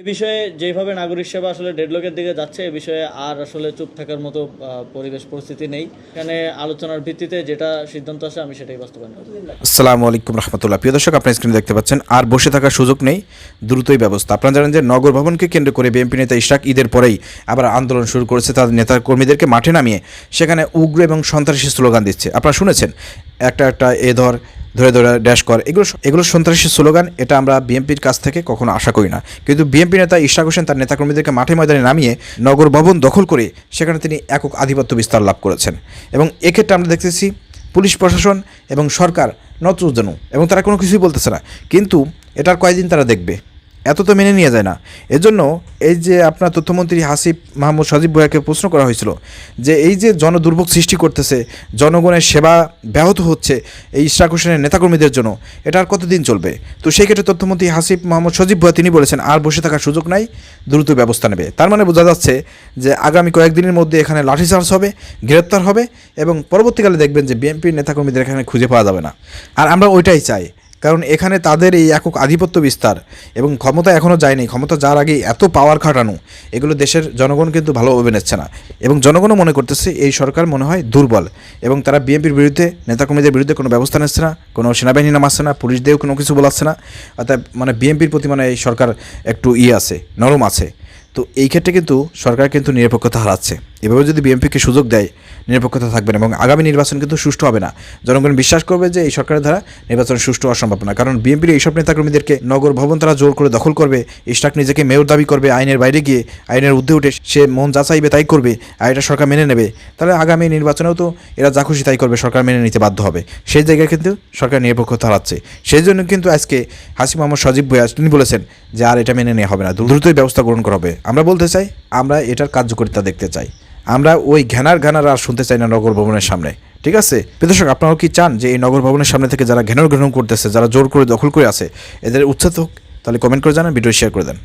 এ বিষয়ে যেভাবে নাগরিক সেবা আসলে ডেডলকের দিকে যাচ্ছে, এ বিষয়ে আর আসলে চুপ থাকার মতো পরিবেশ পরিস্থিতি নেই। এখানে আলোচনার ভিত্তিতে যেটা সিদ্ধান্ত আসে, আমি সেটাই বাস্তবায়ন করব। আসসালামু আলাইকুম রহমতুল্লাহ। প্রিয় দর্শক, আপনার স্ক্রিনে দেখতে পাচ্ছেন, আর বসে থাকার সুযোগ নেই, দ্রুতই ব্যবস্থা। আপনারা জানেন যে নগর ভবনকে কেন্দ্র করে বিএনপি নেতা ইশরাক ঈদের পরেই আবার আন্দোলন শুরু করেছে। তাদের নেতা কর্মীদেরকে মাঠে নামিয়ে সেখানে উগ্র এবং সন্ত্রাসী স্লোগান দিচ্ছে। আপনারা শুনেছেন একটা একটা, এ ধর, ধরে ধরে ড্যাশ কর। এগুলো এগুলো সন্ত্রাসী স্লোগান, এটা আমরা বিএনপির কাছ থেকে কখনো আশা করি না। কিন্তু বিএনপি নেতা ইশরাক হোসেন তার নেতাকর্মীদেরকে মাঠে ময়দানে নামিয়ে নগর ভবন দখল করে সেখানে তিনি একক আধিপত্য বিস্তার লাভ করেছেন। এবং এক্ষেত্রে আমরা দেখতেছি পুলিশ প্রশাসন এবং সরকার নতজানু এবং তারা কোনো কিছুই বলতেছে না। কিন্তু এটার কয়েকদিন তারা দেখবে? এত তো মেনে নিয়ে যায় না। এজন্য এই যে আপনার তথ্যমন্ত্রী হাসিব মাহমুদ সজীব ভুয়াকে প্রশ্ন করা হয়েছিল যে এই যে জনদুর্ভোগ সৃষ্টি করতেছে, জনগণের সেবা ব্যাহত হচ্ছে এই ইশরাক হোসেনের নেতাকর্মীদের জন্য, এটা আর কতদিন চলবে? তো সেই ক্ষেত্রে তথ্যমন্ত্রী হাসিব মাহমুদ সজীব ভুয়া তিনি বলেছেন, আর বসে থাকার সুযোগ নাই, দ্রুত ব্যবস্থা নেবে। তার মানে বোঝা যাচ্ছে যে আগামী কয়েকদিনের মধ্যে এখানে লাঠিচার্জ হবে, গ্রেপ্তার হবে এবং পরবর্তীকালে দেখবেন যে বিএনপির নেতাকর্মীদের এখানে খুঁজে পাওয়া যাবে না। আর আমরা ওইটাই চাই কারণ এখানে তাদের এই একক আধিপত্য বিস্তার এবং ক্ষমতা এখনও যায়নি। ক্ষমতা যার আগে এত পাওয়ার খাটানো, এগুলো দেশের জনগণ কিন্তু ভালোভাবে নিচ্ছে না। এবং জনগণও মনে করতেছে এই সরকার মনে হয় দুর্বল এবং তারা বিএনপির বিরুদ্ধে, নেতাকর্মীদের বিরুদ্ধে কোনো ব্যবস্থা নিচ্ছে না, কোনো সেনাবাহিনী নামাচ্ছে না পুলিশ দিয়েও কোনো কিছু বলাচ্ছে না। অর্থাৎ মানে বিএনপির প্রতি মানে এই সরকার একটু ইয়ে আছে, নরম আছে। তো এই ক্ষেত্রে কিন্তু সরকার কিন্তু নিরপেক্ষতা হারাচ্ছে। এভাবে যদি বিএনপিকে সুযোগ দেয়, নিরপেক্ষতা থাকবে না এবং আগামী নির্বাচন কিন্তু সুষ্ঠু হবে না। জনগণ বিশ্বাস করবে যে এই সরকারের দ্বারা নির্বাচন সুষ্ঠু হওয়া সম্ভব না কারণ বিএনপির এইসব নেতাকর্মীদেরকে নগর ভবন তারা জোর করে দখল করবে ইস্টাক নিজেকে মেয়র দাবি করবে, আইনের বাইরে গিয়ে আইনের ঊর্ধ্বে উঠে সে মন যা চাইবে তাই করবে, আর এটা সরকার মেনে নেবে। তাহলে আগামী নির্বাচনেও তো এরা যা খুশি তাই করবে, সরকার মেনে নিতে বাধ্য হবে। সেই জায়গায় কিন্তু সরকার নিরপেক্ষতা হারাচ্ছে। সেই জন্য কিন্তু আজকে হাসিম মোহাম্মদ সজীব ভুয়া তিনি বলেছেন যে আর এটা মেনে নেওয়া হবে না, দ্রুতই ব্যবস্থা গ্রহণ করা হবে। আমরা বলতে চাই, আমরা এটার কার্যকারিতা দেখতে চাই। আমরা ওই ঘ্যানার ঘ্যানার আর শুনতে চাই না নগর ভবনের সামনে। ঠিক আছে? প্রদর্শক আপনারাও কি চান যে এই নগর ভবনের সামনে থেকে যারা ঘ্যানর গ্রহণ করতেছে, যারা জোর করে দখল করে আছে, এদের উচ্ছেদ হোক তাহলে কমেন্ট করে জানান ভিডিও শেয়ার করে দেন।